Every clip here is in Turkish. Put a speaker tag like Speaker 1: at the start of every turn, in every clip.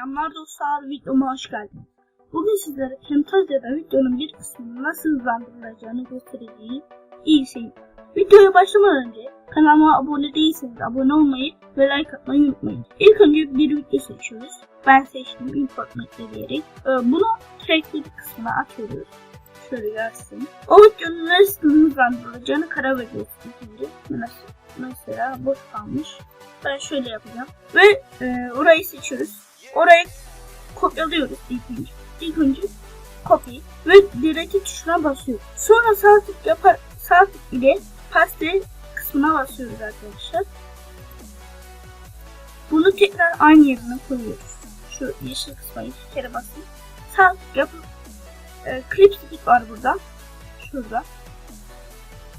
Speaker 1: Selamlar dostlar, videoma hoş geldiniz. Bugün sizlere Camtasia'da videonun bir kısmını nasıl hızlandırılacağını göstereceğim iyi şey. Videoya başlamadan önce kanalıma abone değilseniz abone olmayı ve like atmayı unutmayın. İlk önce bir video seçiyoruz. Ben seçtim import method diyerek. Ee, Bunu trackleri kısmına atıyoruz. Şöyle gelsin. O videonun nasıl hızlandırılacağını karar veriyoruz ilk önce. Mesela, mesela boş kalmış. Ben şöyle yapacağım. Ve e, orayı seçiyoruz. Orayı kopyalıyoruz ilk önce. İlk önce copy ve delete tuşuna basıyoruz. Sonra sağ tık yapar sağ tık ile paste kısmına basıyoruz arkadaşlar. Bunu tekrar aynı yerine koyuyoruz. Şu yeşil kısma iki kere basın. Sağ tık yapıp e, clip stick var burada. Şurada.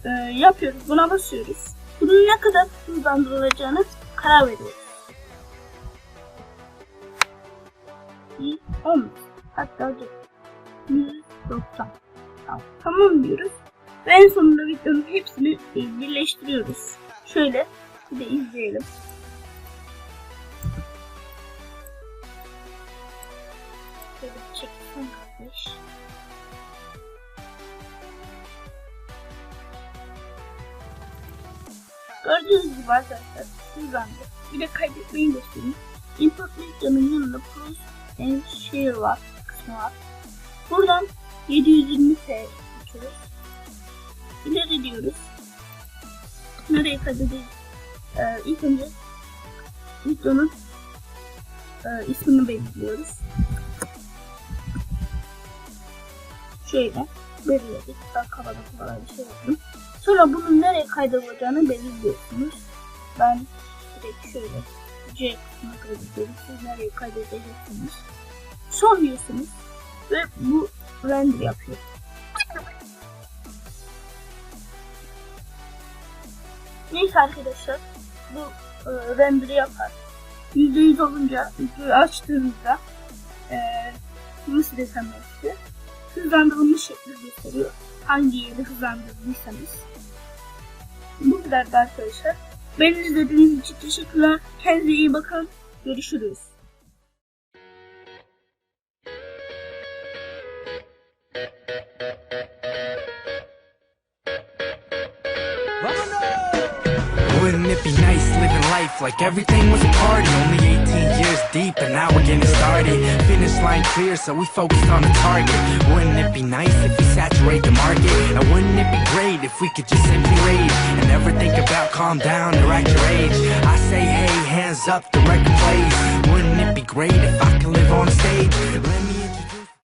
Speaker 1: E, yapıyoruz. Buna basıyoruz. Bunun ne kadar hızlandırılacağını karar veriyoruz. 10 hatta dur. 190 tamam. tamam diyoruz. Ve en sonunda videonun hepsini birleştiriyoruz. Şöyle bir de izleyelim. Gördüğünüz gibi arkadaşlar hızlandı. Bir de kaydetmeyi göstereyim. Import videonun yanında Pros and Share var kısmı var. Buradan 720 p açıyoruz. İleri diyoruz. Nereye kaydedeceğiz? Ee, ilk önce videonun e, ismini belirliyoruz. Şöyle belirledik. Ben kafada falan bir şey yaptım. Sonra bunun nereye kaydolacağını belirliyorsunuz. Ben direkt şöyle C kısmına kaydediyorum. Siz nereye kaydedeceksiniz. Son diyorsunuz. Ve bu render yapıyor. Neyse arkadaşlar. Bu e, render'ı yapar. %100 olunca videoyu açtığınızda e, nasıl desem size hızlandırılmış şekli gösteriyor. Hangi yeri hızlandırdıysanız. Bu kadar da arkadaşlar. Beni izlediğiniz için teşekkürler. Kendinize iyi bakın. Görüşürüz.
Speaker 2: Wouldn't it be nice living life like everything was a party? Only 18 years deep and now we're getting started. Finish line clear, so we focused on the target. Wouldn't it be nice if we saturate the market? And wouldn't great if we could just simply rage and never think about calm down or act your age? I say, hey, hands up, the record plays. Wouldn't it be great if I could live on stage?